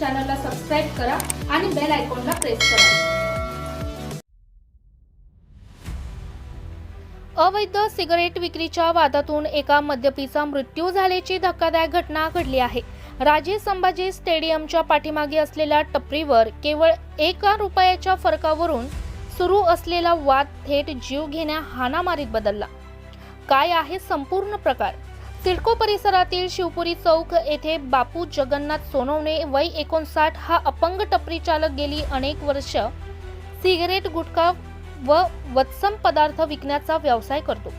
चॅनलला सबस्क्राईब करा आणि बेल आयकॉनला प्रेस करा. अवैध सिगारेट विक्रीच्या वादातून एका मद्यपीचा मृत्यू झाल्याची धक्कादायक घटना घडली आहे. राजे संभाजी स्टेडियमच्या पाठीमागे असलेल्या टपरीवर केवळ एका रुपयाच्या फरकावरून सुरू असलेला वाद थेट जीव घेण्या हाणामारीत बदलला. काय आहे संपूर्ण प्रकार? सिडको परिसरातील शिवपुरी चौक येथे बापू जगन्नाथ सोनवणे वय एकोणसाठ हा अपंग टपरी चालक गेली अनेक वर्ष. सिगरेट गुटखा व वत्सम पदार्थ विकण्याचा व्यवसाय करतो.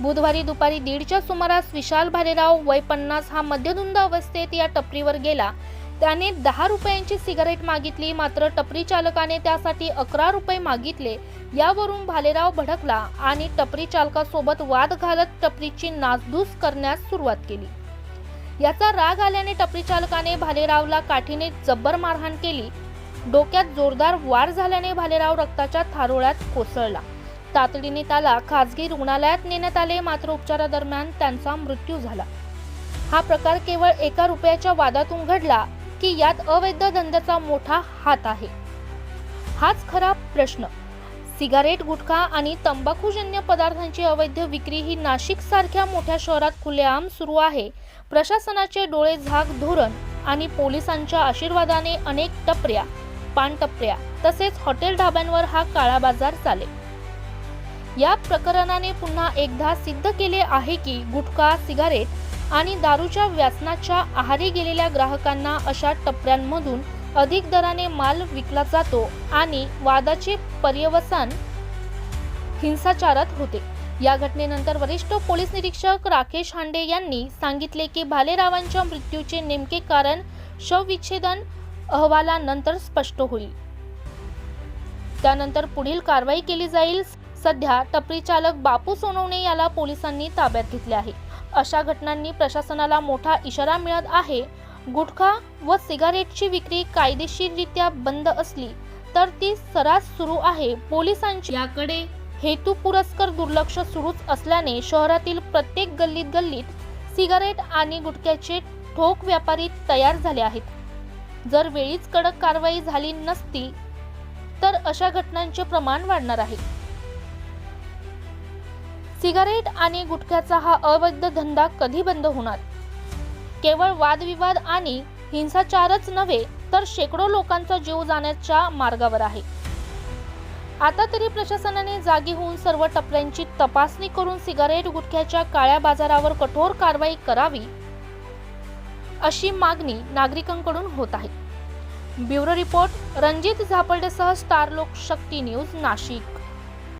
बुधवारी दुपारी दीडच्या सुमारास विशाल भालेराव वय पन्नास हा मध्यधुंद अवस्थेत या टपरीवर गेला. त्याने दहा रुपयांची सिगारेट मागितली मात्र टपरी चालकाने त्यासाठी अकरा रुपये मागितले. यावरून भालेराव भडकला आणि टपरी चालकासोबत वाद घालत टपरीची नासधूस करण्यास सुरुवात केली. याचा राग आल्याने टपरी चालकाने भालेरावला काठीने जब्बर मारहाण केली. डोक्यात जोरदार वार झाल्याने भालेराव रक्ताच्या थारोळ्यात कोसळला. तातडीने त्याला खासगी रुग्णालयात नेण्यात आले मात्र उपचारादरम्यान त्यांचा मृत्यू झाला. हा प्रकार केवळ एका रुपयाच्या वादातून घडला की यात अवैध धंद्याचा मोठा हात आहे. हाच खरा प्रश्न. सिगारेट गुटखा आणि तंबाखूजन्य पदार्थांची अवैध विक्री ही नाशिक सारख्या मोठ्या शहरात खुलेआम सुरू आहे. प्रशासनाचे डोळे झाक धोरण आणि पोलिसांच्या आशीर्वादाने अनेक टपऱ्या पानटपऱ्या तसेच हॉटेल ढाब्यांवर हा काळा बाजार चालेल. या प्रकरणाने पुन्हा एकदा सिद्ध केले आहे की गुटखा सिगारेट आणि दारूच्या व्यसनाच्या आहारी गेलेल्या ग्राहकांना अशा टपऱ्यांमधून अधिक दराने माल विकला जातो आणि वादाचे पर्यवसान हिंसाचारात होते. या घटनेनंतर वरिष्ठ पोलीस निरीक्षक राकेश हांडे यांनी सांगितले की भालेरावांच्या मृत्यूचे नेमके कारण शवविच्छेदन अहवालानंतर स्पष्ट होईल. त्यानंतर पुढील कारवाई केली जाईल. सध्या टपरी चालक बापू सोनवणे याला पोलिसांनी ताब्यात घेतले आहे. अशा घटनांनी प्रशासनाला मोठा इशारा मिळत आहे. गुटखा व सिगारेटची विक्री कायदेशीररित्या बंद असली तर ती सरास सुरू आहे. पोलिसांची याकडे हेतू पुरस्कर दुर्लक्ष सुरूच असल्याने शहरातील प्रत्येक गल्लीत गल्लीत सिगारेट आणि गुटख्याचे ठोक व्यापारी तयार झाले आहेत. जर वेळीच कडक कारवाई झाली नसती तर अशा घटनांचे प्रमाण वाढणार आहे. सिगारेट आणि गुटख्याचा हा अवैध धंदा कधी बंद होणार? केवळ वादविवाद आणि हिंसाचारच नव्हे तर शेकडो लोकांचा जीव जाण्याच्या मार्गावर आहे. आता तरी प्रशासनाने जागी होऊन सर्व टपऱ्यांची तपासणी करून सिगारेट गुटख्याच्या काळ्या बाजारावर कठोर कारवाई करावी अशी मागणी नागरिकांकडून होत आहे. ब्युरो रिपोर्ट रणजित झापर्डेसह स्टार लोकशक्ती न्यूज नाशिक.